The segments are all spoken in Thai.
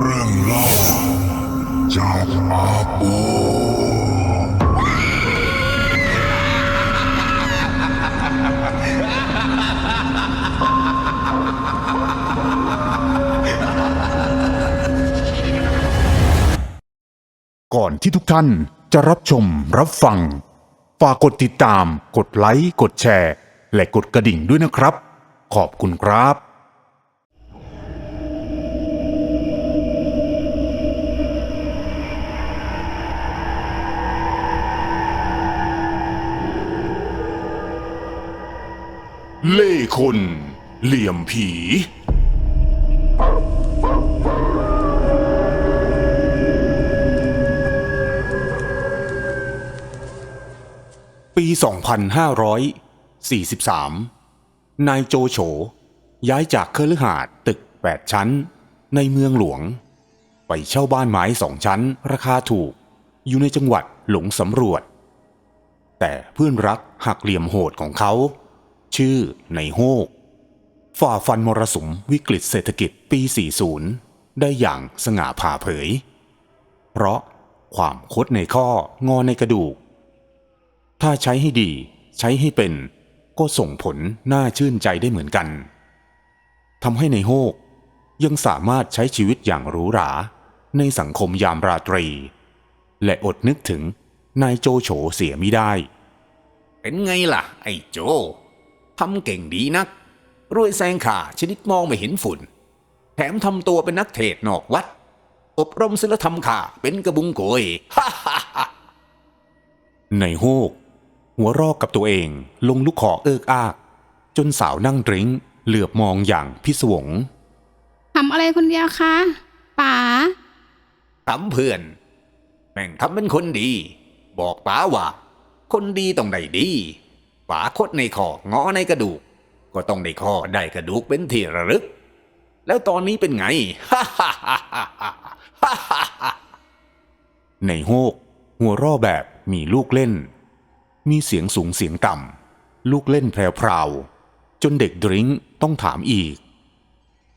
เรื่องเล่าจากอาปูก่อนที่ทุกท่านจะรับชมรับฟัง ฝากกดติดตาม กดไลค์ กดแชร์ และกดกระดิ่งด้วยนะครับ ขอบคุณครับ เล่คน เหลี่ยมผี ปี 2543 นายโจโฉย้ายจากเครือหาดตึก 8 ชั้น ในเมืองหลวง ไปเช่าบ้านไม้สองชั้น ราคาถูก อยู่ในจังหวัดหลงสำรวจ แต่เพื่อนรักหักเหลี่ยมโหดของเขา ชื่อในโฮกฝ่าฟันมรสุมวิกฤตเศรษฐกิจปี 40 ได้อย่างสง่าผ่าเผย เพราะความคดในข้องอในกระดูก ถ้าใช้ให้ดีใช้ให้เป็น ก็ส่งผลน่าชื่นใจได้เหมือนกันทำให้ในโฮกยังสามารถใช้ชีวิตอย่างหรูหราในสังคมยามราตรี และอดนึกถึงนายโจโฉเสียไมิได้ เป็นไงล่ะ ไอ้โจ ทำเก่งดีนัก รวยแซงขาชนิดมองไม่เห็นฝุ่น แถมทำตัวเป็นนักเทศน์นอกวัด อบรมศิลธรรมข่าเป็นกระบุงโกยฮ่าฮ่าฮ่าในโฮกหัวรอกกับตัวเองลงลูกคอเอิกอาก จนสาวนั่งดริ้งเหลือบมองอย่างพิศวงทำอะไรคนเดียวคะป๋าทำเพื่อน แม่งทำเป็นคนดี บอกป๋าว่า คนดีต้องได้ดี ฝาคดในคองอในกระดูก ก็ต้องในคอได้กระดูกเป็นที่ระลึก แล้วตอนนี้เป็นไงฮ่าฮ่าฮ่าฮ่าฮ่าในโฮกหัวร่อแบบมีลูกเล่น มีเสียงสูงเสียงต่ำลูกเล่นแพรวจนเด็กดริ้งต้องถามอีก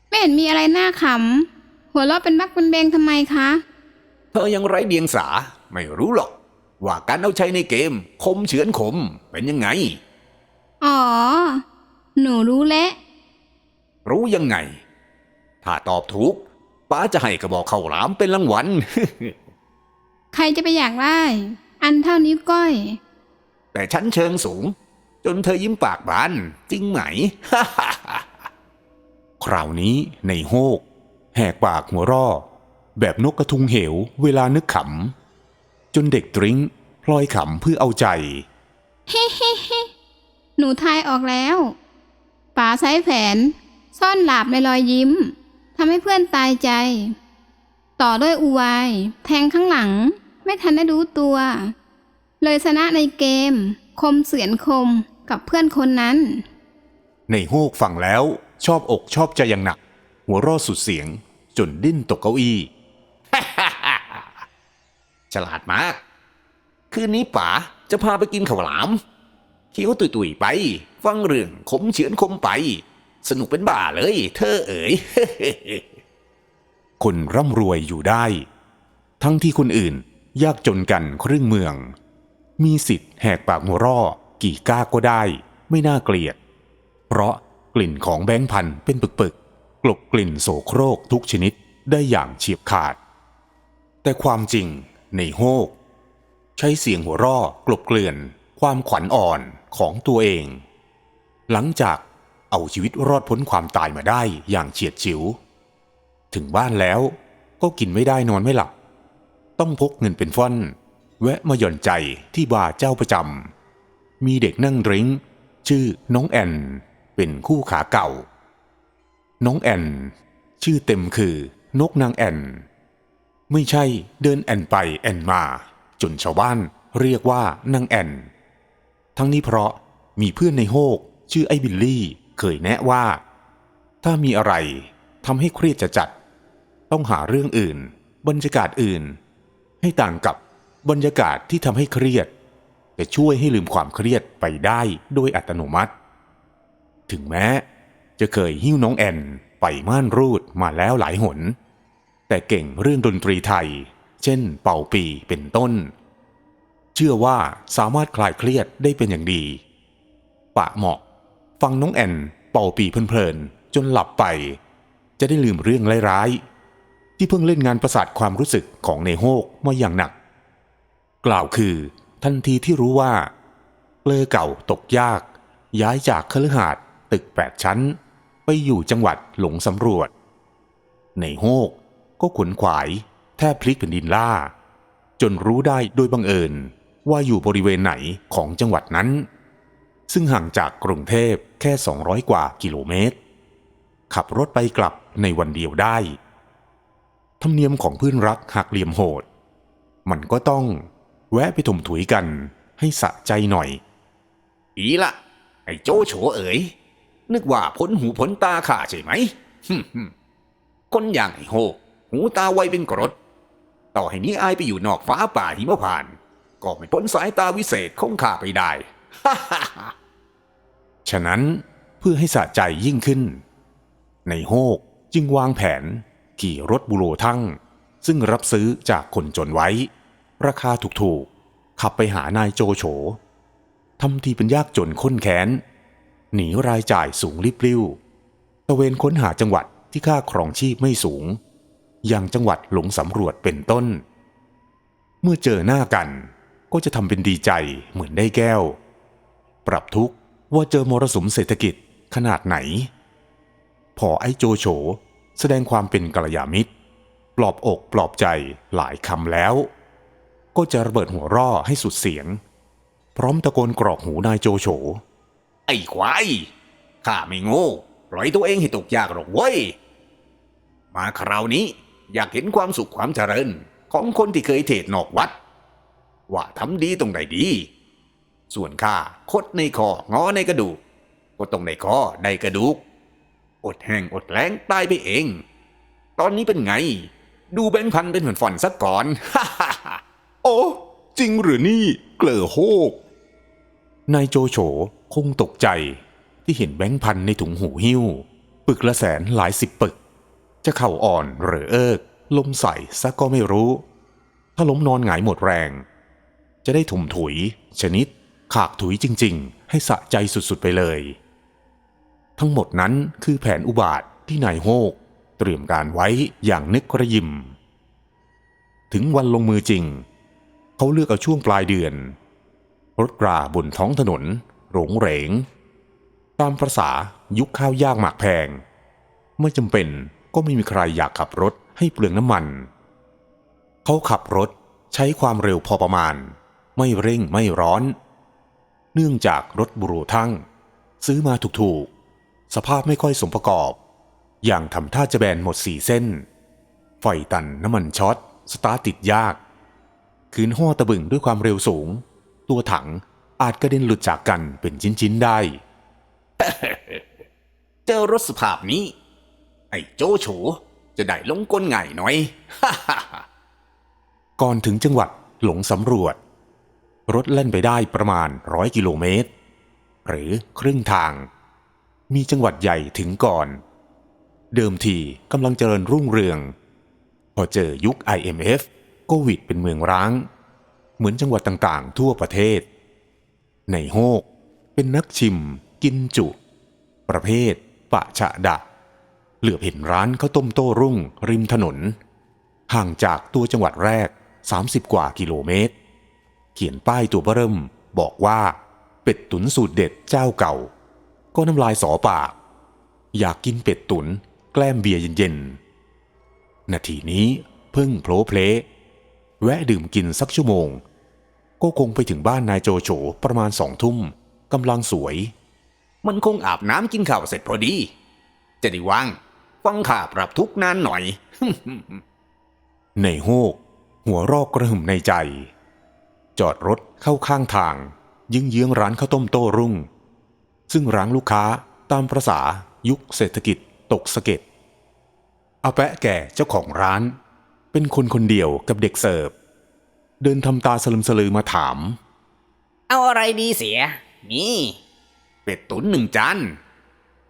ไม่เห็นมีอะไรน่าขำหัวเราะเป็นบักเป็นเบงทำไมคะ เธอยังไร้เดียงสาไม่รู้หรอก ว่าการเอาใช้ในเกม คมเฉือนขมเป็นยังไง อ๋อ หนูรู้แล้วรู้ยังไง ถ้าตอบถูกป้าจะให้กระบอกข้าวหลามเป็นรางวัล ใครจะไปอยากได้ อันเท่านิ้วก้อย แต่ชั้นเชิงสูง จนเธอยิ้มปากบาน จริงไหม คราวนี้ในโฮก แหกปากหัวเร่อ แบบนกกระทุงเหวเวลานึกขำ จนเด็กดริ้งพลอยขำเพื่อเอาใจ หนูทายออกแล้วป๋าใช้แผน ซ่อนหลาบในรอยยิ้มทำให้เพื่อนตายใจ ต่อด้วยอุวายแทงข้างหลัง ไม่ทันได้รู้ตัว เลยชนะในเกม คมเสือนคมกับเพื่อนคนนั้น ในโฮกฟังแล้ว ชอบอกชอบใจอย่างหนัก หัวรอสุดเสียง จนดิ้นตกเก้าอี้ ฉลาดมาก คืนนี้ป๋าจะพาไปกินข้าวหลาม เคี้ยวตุยๆไป ฟังเรื่องขมเฉือนคมไป สนุกเป็นบ้าเลย เธอเอ๋ย คนร่ำรวยอยู่ได้ ทั้งที่คนอื่นยากจนกันครึ่งเมือง มีสิทธิ์แหกปากหัวร่อกี่ก้าก็ได้ ไม่น่าเกลียด เพราะกลิ่นของแบงค์พันเป็นปึกๆ กลบกลิ่นโสโครกทุกชนิดได้อย่างเฉียบขาด แต่ความจริงในโฮก ใช้เสียงหัวร่อกลบเกลื่อนความขวัญอ่อน ของตัวเอง หลังจากเอาชีวิตรอดพ้นความตายมาได้อย่างเฉียดฉิว ถึงบ้านแล้วก็กินไม่ได้นอนไม่หลับ ต้องพกเงินเป็นฟ่อน แวะมาหย่อนใจที่บาร์เจ้าประจำ มีเด็กนั่งดริ้งชื่อน้องแอน เป็นคู่ขาเก่า น้องแอน ชื่อเต็มคือนกนางแอน ไม่ใช่เดินแอนไปแอนมา จนชาวบ้านเรียกว่านางแอน ทั้งนี้เพราะมีเพื่อนในโฮกชื่อไอ้บิลลี่ เคยแนะว่า ถ้ามีอะไรทำให้เครียดจะจัด ต้องหาเรื่องอื่น บรรยากาศอื่น ให้ต่างกับบรรยากาศที่ทำให้เครียดจะช่วยให้ลืมความเครียดไปได้โดยอัตโนมัติ ถึงแม้ จะเคยหิ้วน้องแอนไปม่านรูดมาแล้วหลายหน แต่เก่งเรื่องดนตรีไทย เช่นเป่าปีเป็นต้น เชื่อว่าสามารถคลายเครียดได้เป็นอย่างดี ปะเหมาะ ฟังน้องแอนเป่าปีเพลินๆ จนหลับไป จะได้ลืมเรื่องร้ายๆ ที่เพิ่งเล่นงานประสาทความรู้สึกของในโฮกมาอย่างหนัก กล่าวคือทันทีที่รู้ว่าเปลอเก่าตกยาก ย้ายจากคฤหาสน์ตึกแปดชั้น ไปอยู่จังหวัดหลงสำรวจ ในโฮกก็ขวนขวายแทบพลิกแผ่นดินล่า จนรู้ได้โดยบังเอิญ ว่าอยู่บริเวณไหนของจังหวัดนั้น ซึ่งห่างจากกรุงเทพแค่ 200 กว่ากิโลเมตร ขับรถไปกลับในวันเดียวได้ ธรรมเนียมของเพื่อนรักหักเหลี่ยมโหด มันก็ต้องแวะไปถมถุยกันให้สะใจหน่อย อีละไอ้โจโฉเอ๋ย นึกว่าพ้นหูพ้นตาข้าใช่ไหมฮึ่มๆคนอย่างไอ้โหหูตาไวเป็นกรด ต่อให้นี้อายไปอยู่นอกฟ้าป่าหิมพาน ก็ไม่พ้นสายตาวิเศษของข้าไปได้ ฉะนั้นเพื่อให้สะใจยิ่งขึ้น ในโฮกจึงวางแผนขี่รถบุโรทั้ง ซึ่งรับซื้อจากคนจนไว้ ราคาถูกๆ ขับไปหานายโจโฉทำทีเป็นยากจนค้นแค้น หนีรายจ่ายสูงริบริ้วตะเวนค้นหาจังหวัดที่ค่าครองชีพไม่สูง อย่างจังหวัดหลงสำรวจเป็นต้น เมื่อเจอหน้ากัน ก็จะทำเป็นดีใจเหมือนได้แก้ว ปรับทุกข์ว่าเจอมรสุมเศรษฐกิจขนาดไหน พอไอ้โจโฉแสดงความเป็นกัลยาณมิตร ปลอบอกปลอบใจหลายคำแล้ว ก็จะระเบิดหัวร่อให้สุดเสียง พร้อมตะโกนกรอกหูนายโจโฉ ไอ้ควายข้าไม่โง่ปล่อยตัวเองให้ตกยากหรอกเว้ย มาคราวนี้อยากเห็นความสุขความเจริญของคนที่เคยเทศนอกวัด ว่าทำดีตรงใดดี ส่วนข้าคดในคองอในกระดูกก็ตรงในคอในกระดูก อดแห้งอดแล้งตายไปเอง ตอนนี้เป็นไง ดูแบงค์พันเป็นเหมือนฝันสักก่อนฮ่าๆๆโอ้จริงหรือนี่เกลอโฮกนายโจโฉคงตกใจที่เห็นแบงค์พันในถุงหูหิ้ว ปึกละแสนหลายสิบปึก จะเข่าอ่อนหรือเอิกลมใส่ซะก็ไม่รู้ ถ้าล้มนอนหงายหมดแรง จะได้ถุมถุย ชนิด ขากถุยจริง ๆ ให้สะใจสุดๆไปเลย ทั้งหมดนั้นคือแผนอุบาทที่นายโฮก เตรียมการไว้อย่างนึกกระยิม ถึงวันลงมือจริง เขาเลือกเอาช่วงปลายเดือน รถกราบนท้องถนนหรงเหรง ตามประษายุคข้าวยากหมากแพง ไม่จำเป็นก็ไม่มีใครอยากขับรถให้เปลืองน้ำมัน เขาขับรถใช้ความเร็วพอประมาณ ไม่เร่งไม่ร้อน เนื่องจากรถบุโรทั้ง ซื้อมาถูกๆ สภาพไม่ค่อยสมประกอบ อย่างทำท่าจะแบนหมดสี่เส้น ไฟตันน้ำมันช็อต สตาร์ทติดยาก คืนห่อตะบึงด้วยความเร็วสูง ตัวถังอาจกระเด็นหลุดจากกันเป็นชิ้นๆได้ เจอรถสภาพนี้ ไอ้โจโฉจะได้ลงกลง่ายหน่อย ก่อนถึงจังหวัดหลงสำรวจ รถเล่นไปได้ประมาณร้อยกิโลเมตร หรือครึ่งทาง มีจังหวัดใหญ่ถึงก่อน เดิมทีกำลังเจริญรุ่งเรือง พอเจอยุค IMF โควิดเป็นเมืองร้าง เหมือนจังหวัดต่างๆ ทั่วประเทศ ในโฮกเป็นนักชิม กินจุ ประเภท ปะฉะดะ เหลือบเห็นร้านข้าวต้มโต้รุ่ง ริมถนน ห่างจากตัวจังหวัดแรก 30 กว่ากิโลเมตร เขียนป้ายตัวเบิ่ม บอกว่า เป็ดตุ๋นสูตรเด็ดเจ้าเก่า ก็น้ำลายสอปาก อยากกินเป็ดตุ๋นแกล้มเบียร์เย็นๆ นาทีนี้เพิ่งโผลเพลแวะดื่มกินสักชั่วโมง ก็คงไปถึงบ้านนายโจโฉประมาณสองทุ่มกำลังสวย มันคงอาบน้ำกินข้าวเสร็จพอดี จะได้ว่างฟังข่าปรับทุกข์นานหน่อย ในโฮกหัวรอกกระหึ่มในใจ จอดรถเข้าข้างทางยึงเยื้องร้านข้าวต้มโต้รุ่ง ซึ่งร้านลูกค้าตามประษายุคเศรษฐกิจตกสะเก็ดอาแปะแก่เจ้าของร้าน เป็นคนคนเดียวกับเด็กเสิร์ฟ เดินทำตาสลึมสลือมาถาม เอาอะไรดีเสีย นี่ เป็ดตุ๋นหนึ่งจาน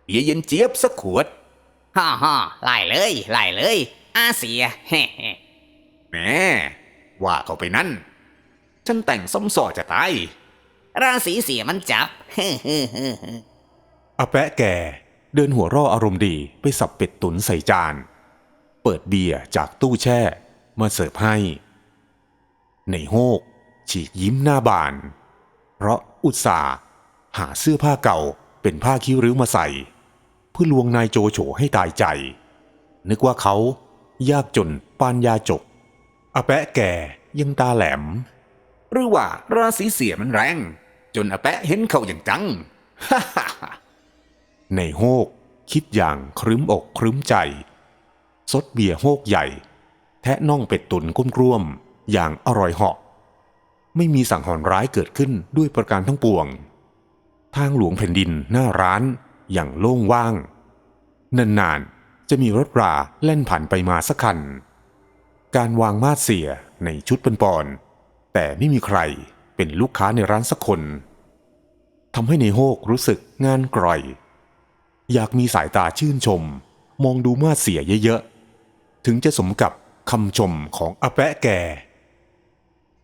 เบียร์เย็นเจี๊ยบสักขวดฮ่าฮ่าไล่เลยไล่เลยอาเสียเฮ้เฮ้แหมว่าเขาไปนั่น ฉันแต่งส้มสอจะตาย ราศีเสียมันจับเฮ้เฮ้เฮ้เฮ้อาแปะแก่เดินหัวเร่ออารมณ์ดีไปสับเป็ดตุ๋นใส่จาน เปิดเบียร์จากตู้แช่มาเสิร์ฟให้ ในโฮกฉีกยิ้มหน้าบาน เพราะอุตส่าห์หาเสื้อผ้าเก่าเป็นผ้าคิ้วริ้วมาใส่ เพื่อลวงนายโจโฉให้ตายใจ นึกว่าเขายากจนปานยาจกอาแปะแก่ยังตาแหลม หรือว่าราศีเสียมันแรง จนอาแปะเห็นเขาอย่างจังฮ่าฮ่าฮ่าในโฮกคิดอย่างครึ้มอกครึ้มใจ ซดเบียร์โฮกใหญ่ แทะน่องเป็ดตุนก้มกร่วม อย่างอร่อยเหาะ ไม่มีสังหรณ์ร้ายเกิดขึ้นด้วยประการทั้งปวง ทางหลวงแผ่นดินหน้าร้านอย่างโล่งว่าง นานๆ จะมีรถราแล่นผ่านไปมาสักคัน การวางมาดเสียในชุดปอนๆ แต่ไม่มีใครเป็นลูกค้าในร้านสักคนทำให้ในโฮกรู้สึกงานกร่อย อยากมีสายตาชื่นชม มองดูมาเสียเยอะๆ ถึงจะสมกับคำชมของอาแปะแก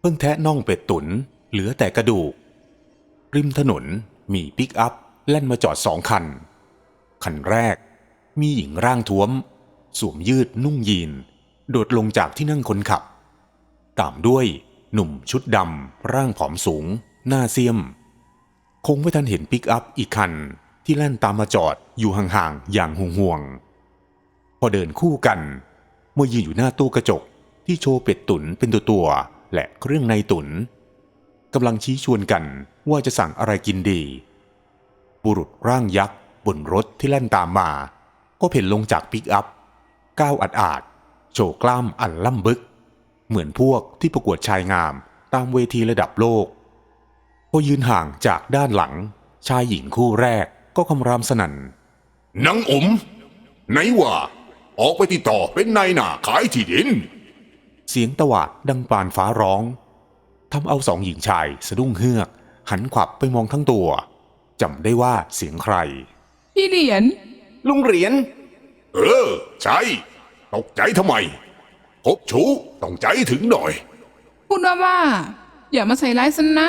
เพิ่งแทะน่องเป็ดตุนเหลือแต่กระดูก ริมถนนมีปิกอัพแล่นมาจอดสองคัน คันแรกมีหญิงร่างท้วม สวมยืดนุ่งยีน โดดลงจากที่นั่งคนขับ ตามด้วย หนุ่มชุดดำร่างผอมสูง หน้าเสียม คงไม่ทันเห็นปิกอัพอีกคันที่แล่นตามมาจอดอยู่ห่างๆอย่างห่วงๆ พอเดินคู่กัน เมื่อยืนอยู่หน้าตู้กระจกที่โชว์เป็ดตุ๋นเป็นตัวตัวๆและเครื่องในตุ๋นกำลังชี้ชวนกันว่าจะสั่งอะไรกินดี บุรุษร่างยักษ์บนรถที่แล่นตามมา ก็เพ่นลงจากปิกอัพก้าวอัดอาดๆโชว์กล้ามอันล่ำบึก เหมือนพวกที่ประกวดชายงามตามเวทีระดับโลก พอยืนห่างจากด้านหลัง ชายหญิงคู่แรกก็คำรามสนั่นนางอมไหนว่าออกไปติดต่อเป็นนายหน้าขายที่ดิน เสียงตวาดดังปานฟ้าร้องทำเอาสองหญิงชายสะดุ้งเฮือก หันขวับไปมองทั้งตัวจำได้ว่าเสียงใคร พี่เหรียญลุงเหรียญ เออ ใช่ ตกใจทำไม คบชู้ต้องใจถึงหน่อยพูดว่าว่า อย่ามาใส่ร้ายฉันนะ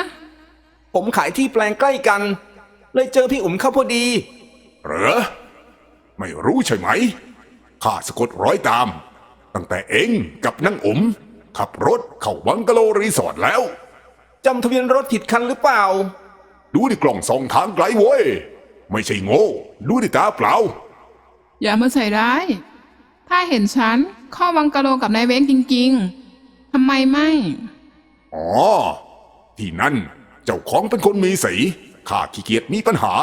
ผมขายที่แปลงใกล้กัน เลยเจอพี่อุ๋มเข้าพอดี เหรอ ไม่รู้ใช่ไหม ข้าสะกดร้อยตาม ตั้งแต่เองกับนางอมขับรถเข้าบังกะโลรีสอร์ทแล้ว จำทะเบียนรถผิดคันหรือเปล่า ดูในกล่องสองทางไกลเว้ย ไม่ใช่โง่ ดูในตาเปล่า อย่ามาใส่ร้าย ถ้าเห็นฉันเข้าวังกะโลกับนายเว้งจริงๆทำไมไม่ อ๋อ ที่นั่นเจ้าของเป็นคนมีสีข้าขี้เกียจมีปัญหา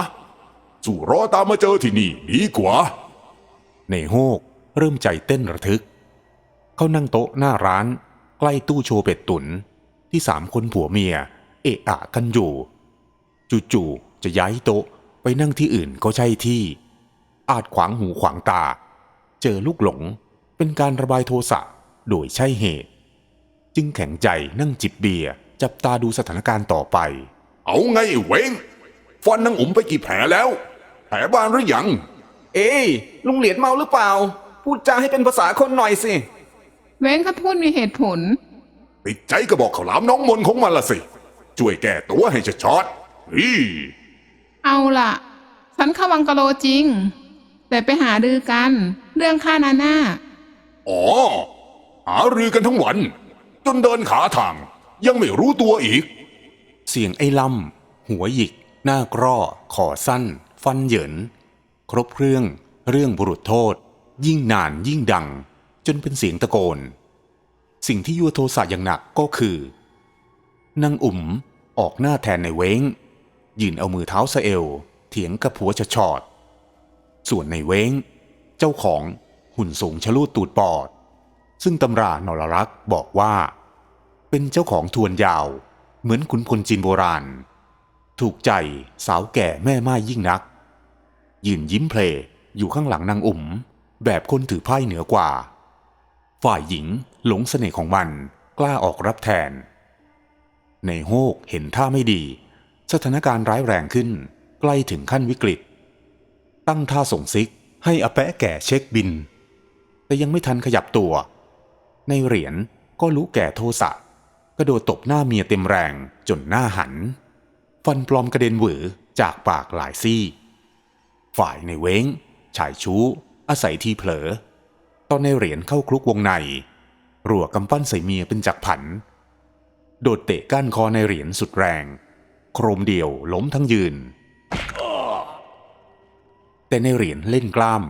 สู่รอตามมาเจอที่นี่ดีกว่า ในโฮกเริ่มใจเต้นระทึก เขานั่งโต๊ะหน้าร้าน ใกล้ตู้โชว์เป็ดตุน ที่สามคนผัวเมีย เอะอะกันอยู่จู่ๆจะย้ายโต๊ะไปนั่งที่อื่นก็ใช่ที่ อาจขวางหูขวางตา เจอลูกหลง เป็นการระบายโทสะโดยใช่เหตุ จึงแข็งใจนั่งจิบเบียร์จับตาดูสถานการณ์ต่อไป เอาไงไอ้เวงฟันนางอมไปกี่แผลแล้ว แผลบานหรือยัง เอ้ยลุงเหรียญเมาหรือเปล่า พูดจาให้เป็นภาษาคนหน่อยสิ เว้งเขาพูดมีเหตุผล ติดใจก็บอกเขาวหลามน้องมนของมันละสิ ช่วยแก้ตัวให้ชัดๆอีเอาล่ะ ฉันเข้าวังกะโลจริง แต่ไปหาดือกัน เรื่องค่านาน่าอ๋อ หารือกันทั้งวัน จนเดินขาทาง ยังไม่รู้ตัวอีก เสียงไอ้ล่ำหัวหยิก หน้ากร้อคอสั้น ฟันเหยิน ครบเครื่องเรื่องบุรุษโทษ ยิ่งนานยิ่งดัง จนเป็นเสียงตะโกน สิ่งที่ยั่วโทสะอย่างหนักก็คือนางอุ๋มออกหน้าแทนในเว้ง ยืนเอามือเท้าสะเอว เถียงกับผัวชะชอด ส่วนในเว้ง เจ้าของหุ่นสูงชะลูดตูดปอด ซึ่งตำรานรรักษ์บอกว่า เป็นเจ้าของทวนยาว เหมือนขุนพลจีนโบราณ ถูกใจสาวแก่แม่ไม้ยิ่งนัก ยืนยิ้มเพลอยู่ข้างหลังนางอุ๋มแบบคนถือไพ่เหนือกว่า ฝ่ายหญิงหลงเสน่ห์ของมันกล้าออกรับแทน ในโฮกเห็นท่าไม่ดี สถานการณ์ร้ายแรงขึ้น ใกล้ถึงขั้นวิกฤต ตั้งท่าส่งซิก ให้อแปะแก่เช็คบิน แต่ยังไม่ทันขยับตัว ในเหรียญก็รู้แก่โทสะกระโดดตบหน้าเมียเต็มแรงจนหน้าหัน ฟันปลอมกระเด็นหวือจากปากหลายซี่ ฝ่ายในเว้งชายชู้ อาศัยทีเผลอ ตอนในเหรียญเข้าคลุกวงใน รัวกำปั้นใส่เมียเป็นจักผัน โดดเตะก้านคอในเหรียญสุดแรง โครมเดียวล้มทั้งยืน แต่ในเหรียญเล่นกล้าม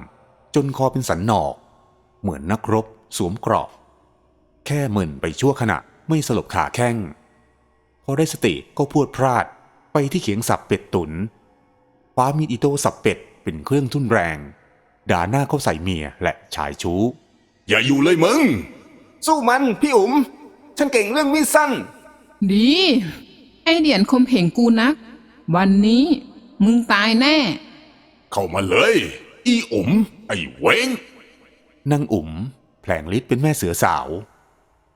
จนคอเป็นสันหนอก เหมือนนักรบสวมเกราะ แค่หมื่นไปชั่วขณะไม่สลบขาแข้ง พอได้สติก็พูดพลาดไปที่เขียงสับเป็ดตุนคว้ามีดอิโต้สับเป็ดเป็นเครื่องทุ่นแรง ด่าหน้าเข้าใส่เมียและชายชู้ อย่าอยู่เลยมึง สู้มันพี่อุ๋มฉันเก่งเรื่องมีดสั้น ดี ไอเดียนคมเหงกูนัก วันนี้มึงตายแน่ เข้ามาเลย อีอุ๋มไอ้เว้งนางอุ๋มแผลงฤทธิ์เป็นแม่เสือสาว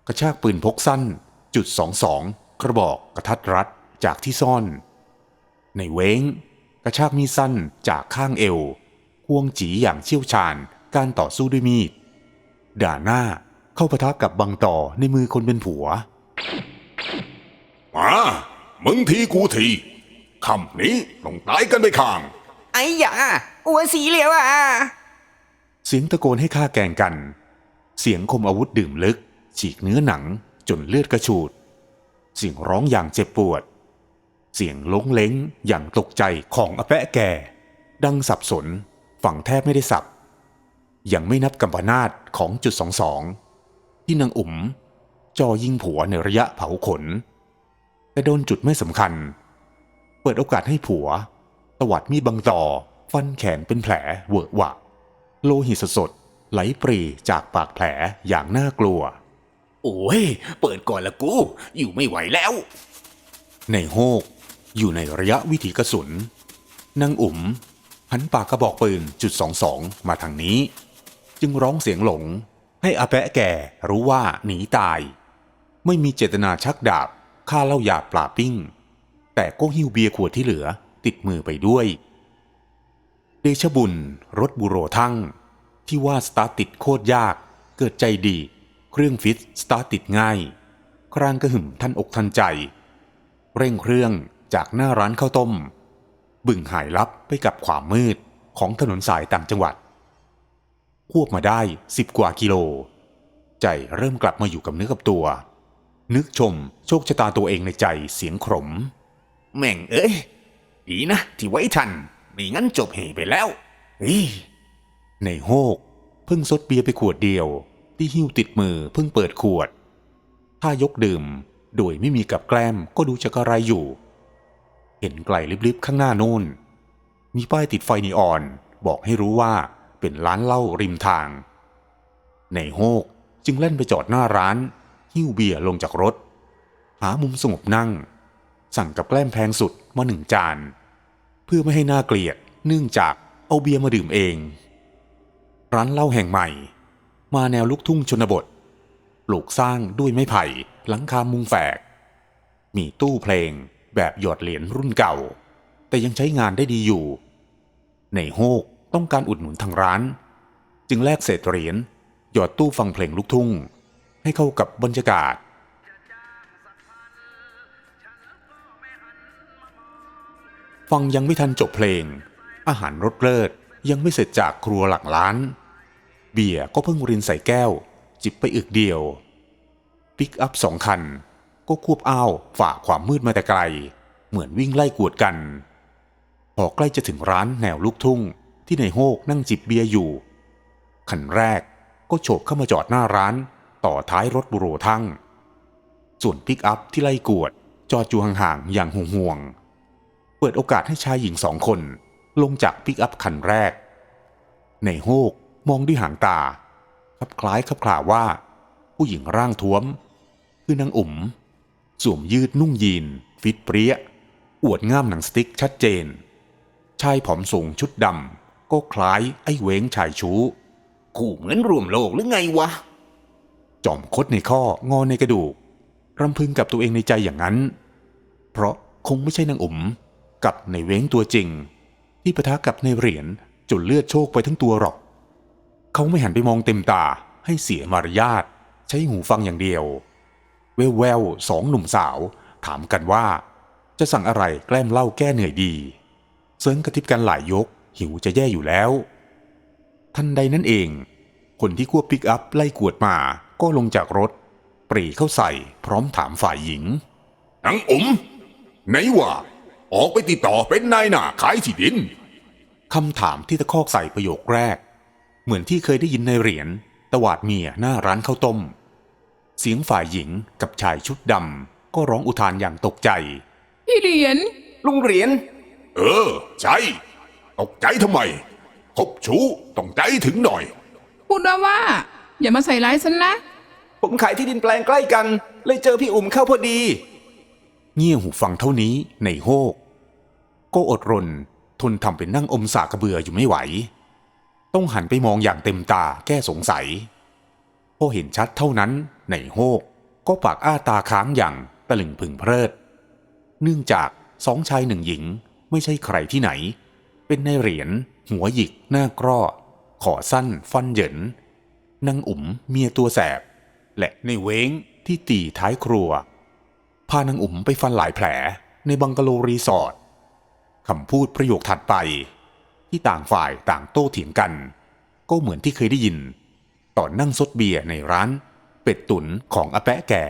กระชากปืนพกสั้นจุดสองสองกระบอกกระทัดรัดจากที่ซ่อน ในเว้งกระชากมีดสั้นจากข้างเอวควงจีอย่างเชี่ยวชาญการต่อสู้ด้วยมีด ด่าหน้าเข้าปะทะกับบังต่อในมือคนเป็นผัว มา มึงทีกูทีคำนี้ต้องตายกันไปข้าง ไอ้หยาอัวสีเหลียวอะ เสียงตะโกนให้ฆ่าแกงกัน เสียงคมอาวุธดื่มลึก ฉีกเนื้อหนังจนเลือดกระฉูด เสียงร้องอย่างเจ็บปวด เสียงล้งเล้งอย่างตกใจของอแปะแก่ ดังสับสนฝั่งแทบไม่ได้สับ ยังไม่นับกัมปนาตของจุดสองสองที่นางอุ๋มจอยิงผัวในระยะเผาขน แต่โดนจุดไม่สำคัญ เปิดโอกาสให้ผัว ตวัดมีดบังต่อ ฟันแขนเป็นแผลเวอะหวะ โลหิตสดๆไหลปรีจากปากแผลอย่างน่ากลัว โอ้ย เปิดก่อนละกู อยู่ไม่ไหวแล้ว ในโฮก อยู่ในระยะวิถีกระสุนนางอุ๋มหันปากกระบอกปืนจุดสองสองมาทางนี้ จึงร้องเสียงหลง ให้อาแปะแก่รู้ว่าหนีตาย ไม่มีเจตนาชักดาบฆ่าเล่ายาปลาปิ้ง แต่ก็หิ้วเบียร์ขวดที่เหลือ ติดมือไปด้วย เดชบุญรถบุโรทั้ง ที่ว่าสตาร์ติดโคตรยาก เกิดใจดี เครื่องฟิตสตาร์ติดง่าย ครางกระหึ่มท่านอกทันใจ เร่งเครื่องจากหน้าร้านข้าวต้ม บึ่งหายลับไปกับความมืดของถนนสายต่างจังหวัด ควบมาได้สิบกว่ากิโล ใจเริ่มกลับมาอยู่กับเนื้อกับตัว นึกชมโชคชะตาตัวเองในใจเสียงขม แม่งเอ้ย ดีนะ ที่ไว้ทัน ไม่งั้นจบเหไปแล้วเฮ้ยในโฮกเพิ่งซดเบียร์ไปขวดเดียว ที่หิ้วติดมือเพิ่งเปิดขวด ถ้ายกดื่มโดยไม่มีกับแกล้มก็ดูจะกระไรอยู่ เห็นไกลลิบๆข้างหน้าโน่น มีป้ายติดไฟนีออน บอกให้รู้ว่าเป็นร้านเหล้าริมทาง ในโฮกจึงเล่นไปจอดหน้าร้าน หิ้วเบียร์ลงจากรถ หามุมสงบนั่ง สั่งกับแกล้มแพงสุดมาหนึ่งจาน เพื่อไม่ให้น่าเกลียดเนื่องจากเอาเบียร์มาดื่มเอง ร้านเหล้าแห่งใหม่ มาแนวลูกทุ่งชนบทปลูกสร้างด้วยไม้ไผ่หลังคามุงแฝก มีตู้เพลงแบบหยอดเหรียญรุ่นเก่า แต่ยังใช้งานได้ดีอยู่ ในโฮกต้องการอุดหนุนทางร้าน จึงแลกเศษเหรียญหยอดตู้ฟังเพลงลูกทุ่ง ให้เข้ากับบรรยากาศ ฟังยังไม่ทันจบเพลง อาหารรสเลิศยังไม่เสร็จจากครัวหลังร้าน เบียร์ก็เพิ่งรินใส่แก้ว จิบไปอึกเดียว ปิกอัพสองคัน ก็ควบอ้าวฝ่าความมืดมาแต่ไกล เหมือนวิ่งไล่กวดกัน พอใกล้จะถึงร้านแนวลูกทุ่งที่ในโฮกนั่งจิบเบียร์อยู่ คันแรกก็โฉบเข้ามาจอดหน้าร้าน ต่อท้ายรถบุโรทั้ง ส่วนปิกอัพที่ไล่กวดจอดอยู่ห่างๆอย่างห่วงๆ ปิดโอกาสให้ชายหญิงสองคน ลงจากปิกอัพคันแรก ในโฮกมองด้วยหางตาคลับคล้ายคลับคลาว่า ผู้หญิงร่างท้วม คือนางอุ๋ม สวมยืดนุ่งยีน ฟิตเปรี้ย อวดง่ามหนังสติ๊กชัดเจน ชายผอมสูงชุดดำก็คล้ายไอ้เว้งชายชู้คู่เหมือนรวมโลกหรือไงวะ จอมคดในข้องอในกระดูกรำพึงกับตัวเองในใจอย่างนั้น เพราะคงไม่ใช่นางอุ๋ม กับในเว้งตัวจริง ที่ปะทะกับในเหรียญจนเลือดโชกไปทั้งตัวหรอก เขาไม่หันไปมองเต็มตาให้เสียมารยาทใช้หูฟังอย่างเดียวแววแววสองหนุ่มสาว ถามกันว่า จะสั่งอะไรแกล้มเหล่าแก้เหนื่อยดี เซิงกระทิบกันหลายยก หิวจะแย่อยู่แล้ว ทันใดนั้นเอง คนที่ควบปิกอัพไล่กวดมาก็ลงจากรถ ปรีเข้าใส่พร้อมถามฝ่ายหญิงนางอุ๋มไหนว่า ออกไปติดต่อเป็นนายหน้าขายที่ดินคำถามที่ตะคอกใส่ประโยคแรก เหมือนที่เคยได้ยินในเหรียญตวาดเมียหน้าร้านข้าวต้ม เสียงฝ่ายหญิงกับชายชุดดำก็ร้องอุทานอย่างตกใจ พี่เหรียญลุงเหรียญเออ ใช่ตกใจทำไมคบชู้ต้องใจถึงหน่อย พูดว่าว่า อย่ามาใส่ร้ายฉันนะ ผมขายที่ดินแปลงใกล้กัน เลยเจอพี่อุ่มเข้าพอดี เงี่ยหูฟังเท่านี้ในโฮก ก็อดรน ทนทำเป็นนั่งอมสากระเบืออยู่ไม่ไหว ต้องหันไปมองอย่างเต็มตาแก้สงสัยพอเห็นชัดเท่านั้นในโฮกก็ปากอ้าตาค้างอย่างตะลึงพึงเพลิด เนื่องจากสองชายหนึ่งหญิงไม่ใช่ใครที่ไหน เป็นนายเหรียญหัวหยิกหน้ากร้อขอสั้นฟันเหยินนางอุ๋มเมียตัวแสบ และในเว้งที่ตีท้ายครัว พานางอุ๋มไปฟันหลายแผลในบังกะโลรีสอร์ท คำพูดประโยคถัดไป ที่ต่างฝ่ายต่างโต้เถียงกัน ก็เหมือนที่เคยได้ยิน ตอนนั่งซดเบียร์ในร้าน เป็ดตุ๋นของอาแปะแก่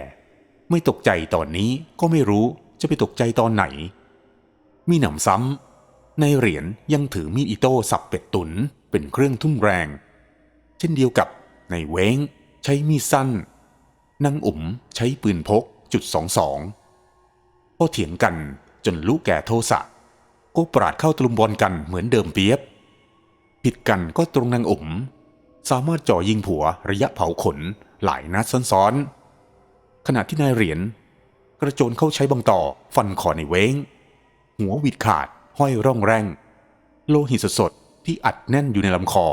ไม่ตกใจตอนนี้ก็ไม่รู้จะไปตกใจตอนไหน มีหนำซ้ำในเหรียญยังถือมีดอิโต้สับเป็ดตุ๋นเป็นเครื่องทุ่มแรง เช่นเดียวกับในเว้งใช้มีดสั้นนางอุ๋มใช้ปืนพกจุดสองสองพอเถียงกันจนลูกแก่โทสะ ก็ปราดเข้าตลุมบอลกันเหมือนเดิมเปียบ ผิดกันก็ตรงนางอุ๋มสามารถจ่อยิงผัวระยะเผาขนหลายนัดซ้อนๆ ขณะที่นายเหรียญกระโจนเข้าใช้บังต่อฟันคอในเว้ง หัววิดขาดห้อยร่องแรง โลหิตสดๆที่อัดแน่นอยู่ในลำคอ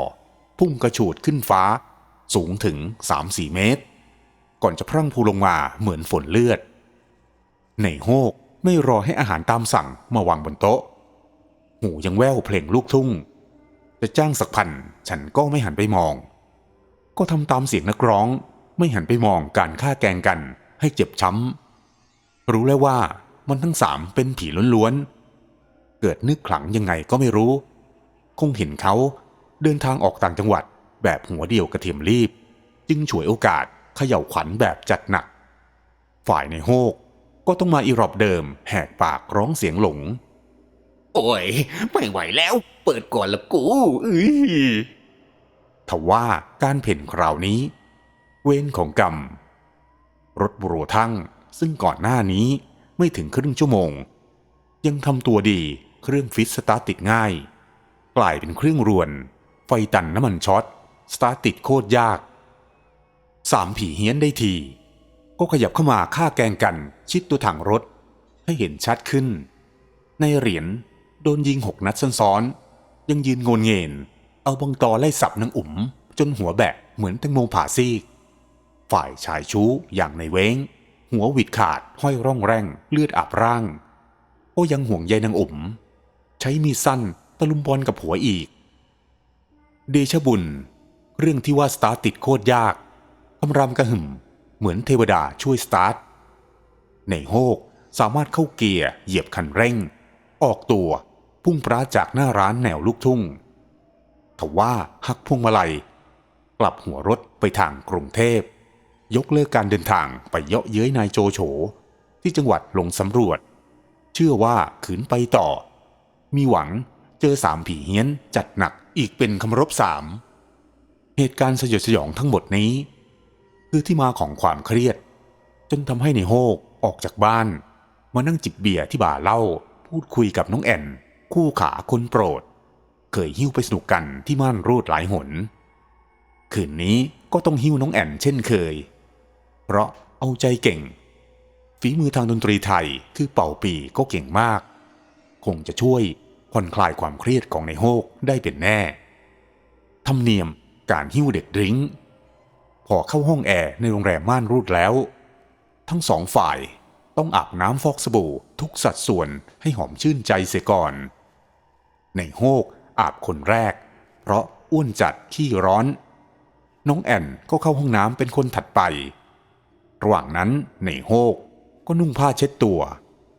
พุ่งกระฉูดขึ้นฟ้า สูงถึง 3-4 เมตร ก่อนจะพรั่งพูลงมาเหมือนฝนเลือด ในโฮกไม่รอให้อาหารตามสั่งมาวางบนโต๊ะ หูยังแว่วเพลงลูกทุ่ง จะจ้างสักพันฉันก็ไม่หันไปมอง ก็ทำตามเสียงนักร้อง ไม่หันไปมองการฆ่าแกงกันให้เจ็บช้ำ รู้แล้วว่ามันทั้งสามเป็นผีล้วนๆ เกิดนึกขลังยังไงก็ไม่รู้ คงเห็นเขาเดินทางออกต่างจังหวัดแบบหัวเดียวกระเทียมรีบ จึงฉวยโอกาสเขย่าขวัญแบบจัดหนัก ฝ่ายในโฮกก็ต้องมาอีรอบเดิมแหกปากร้องเสียงหลง โอ้ย ไม่ไหวแล้ว เปิดก่อนละกูอื้อทว่าการเพ่นคราวนี้ เวรของกรรม รถบุโรทั้งซึ่งก่อนหน้านี้ไม่ถึงครึ่งชั่วโมง ยังทำตัวดีเครื่องฟิตสตาร์ติดง่าย กลายเป็นเครื่องรวน ไฟตันน้ำมันช็อต สตาร์ติดโคตรยาก สามผีเฮี้ยนได้ที ก็ขยับเข้ามาฆ่าแกงกันชิดตัวถังรถ ให้เห็นชัดขึ้น ในเหรียญ โดนยิงหกนัดซ้อนๆยังยืนงนเงินเอาบังตอไล่สับนางอุ๋ม จนหัวแบะเหมือนแตงโมผ่าซีก ฝ่ายชายชู้อย่างในเว้ง หัววิดขาดห้อยร่องแรงเลือดอาบร่างก็ยังห่วงใยนางอุ๋ม ใช้มีสั้นตะลุมบอลกับหัวอีก เดชบุญ เรื่องที่ว่าสตาร์ติดโคตรยากคำรำกระหึ่ม เหมือนเทวดาช่วยสตาร์ทในโฮกสามารถเข้าเกียร์เหยียบคันเร่ง ออกตัว พุ่งปราจากหน้าร้านแนวลูกทุ่งทว่าหักพวงมาลัย กลับหัวรถไปทางกรุงเทพ ยกเลิกการเดินทางไปเยาะเย้ยนายโจโฉ ที่จังหวัดลงสำรวจ เชื่อว่าขืนไปต่อ มีหวังเจอสามผีเฮี้ยนจัดหนักอีกเป็นคำรบสาม เหตุการณ์สยดสยองทั้งหมดนี้ คือที่มาของความเครียด จนทำให้ในโฮกออกจากบ้าน มานั่งจิบเบียร์ที่บ่าเล้าพูดคุยกับน้องแอน คู่ขาคนโปรด เคยหิ้วไปสนุกกันที่ม่านรูดหลายหน คืนนี้ก็ต้องหิ้วน้องแอนเช่นเคย เพราะเอาใจเก่ง ฝีมือทางดนตรีไทยคือเป่าปีก็เก่งมาก คงจะช่วยผ่อนคลายความเครียดของในโฮกได้เป็นแน่ ธรรมเนียมการหิ้วเด็กดริ้งพอเข้าห้องแอร์ในโรงแรมม่านรูดแล้ว ทั้งสองฝ่ายต้องอาบน้ำฟอกสบู่ทุกสัดส่วนให้หอมชื่นใจเสียก่อน ในโฮกอาบคนแรก เพราะอ้วนจัดขี้ร้อน น้องแอนก็เข้าห้องน้ำเป็นคนถัดไประหว่างนั้นในโฮกก็นุ่งผ้าเช็ดตัว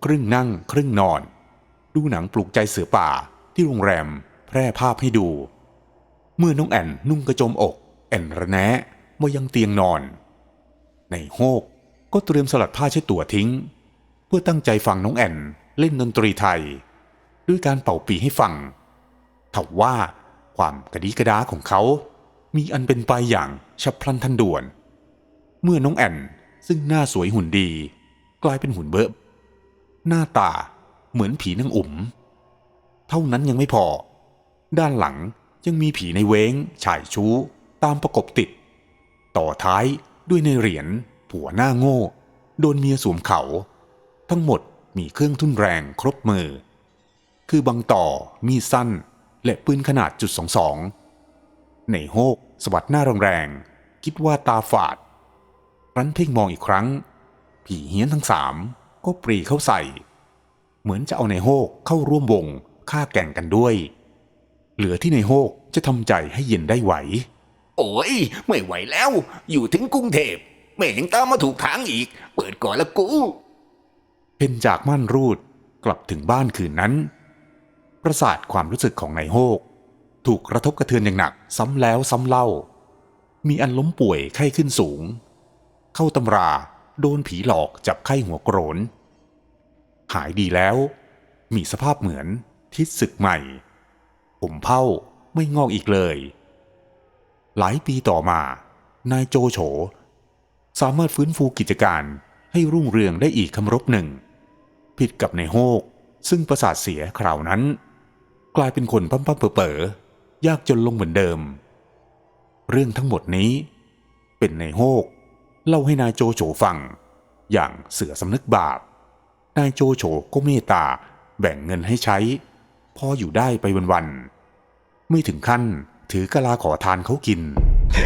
ครึ่งนั่งครึ่งนอน ดูหนังปลุกใจเสือป่าที่โรงแรมแพร่ภาพให้ดู เมื่อน้องแอนนุ่งกระโจมอก แอนระแนะมายังเตียงนอน ในโฮกก็เตรียมสลัดผ้าเช็ดตัวทิ้ง เพื่อตั้งใจฟังน้องแอนเล่นดนตรีไทย ด้วยการเป่าปีให้ฟังทว่าความกระดีกระดาของเขา มีอันเป็นไปอย่างฉับพลันทันด่วน เมื่อน้องแอนซึ่งหน้าสวยหุ่นดี กลายเป็นหุ่นเบิบหน้าตาเหมือนผีนางอุ๋ม เท่านั้นยังไม่พอ ด้านหลังยังมีผีในเว้งชายชู้ ตามประกบติด ต่อท้ายด้วยในเหรียญผัวหน้าโง่ โดนเมียสวมเขา ทั้งหมดมีเครื่องทุ่นแรงครบมือ คือบางต่อ มีดสั้น และปืนขนาดจุดสองสองในโฮกสวัดหน้าแรงๆคิดว่าตาฝาดครั้นเพ่งมองอีกครั้ง ผีเฮี้ยนทั้งสามก็ปรีเข้าใส่ เหมือนจะเอาในโฮกเข้าร่วมวงฆ่าแก่งกันด้วย เหลือที่ในโฮกจะทำใจให้เย็นได้ไหว โอ้ย ไม่ไหวแล้ว อยู่ถึงกรุงเทพไม่เห็นตามมาถูกทางอีก เปิดก่อนละกูเพนจากม่านรูดกลับถึงบ้านคืนนั้น ประสาทความรู้สึกของนายโฮก ถูกกระทบกระเทือนอย่างหนักซ้ำแล้วซ้ำเล่า มีอันล้มป่วยไข้ขึ้นสูง เข้าตำราโดนผีหลอกจับไข้หัวโกรน หายดีแล้ว มีสภาพเหมือนทิศศึกใหม่ ผมเผ้าไม่งอกอีกเลย หลายปีต่อมา นายโจโฉสามารถฟื้นฟูกิจการให้รุ่งเรืองได้อีกคำรบหนึ่ง ผิดกับในโฮกซึ่งประสาทเสียคราวนั้น กลายเป็นคนปั้มๆเป๋อๆยากจนลงเหมือนเดิม เรื่องทั้งหมดนี้ เป็นในโฮกเล่าให้นายโจโฉฟัง อย่างเสือสำนึกบาป นายโจโฉก็เมตตาแบ่งเงินให้ใช้ พออยู่ได้ไปวันๆไม่ถึงขั้นถือกะลาขอทานเขากินเ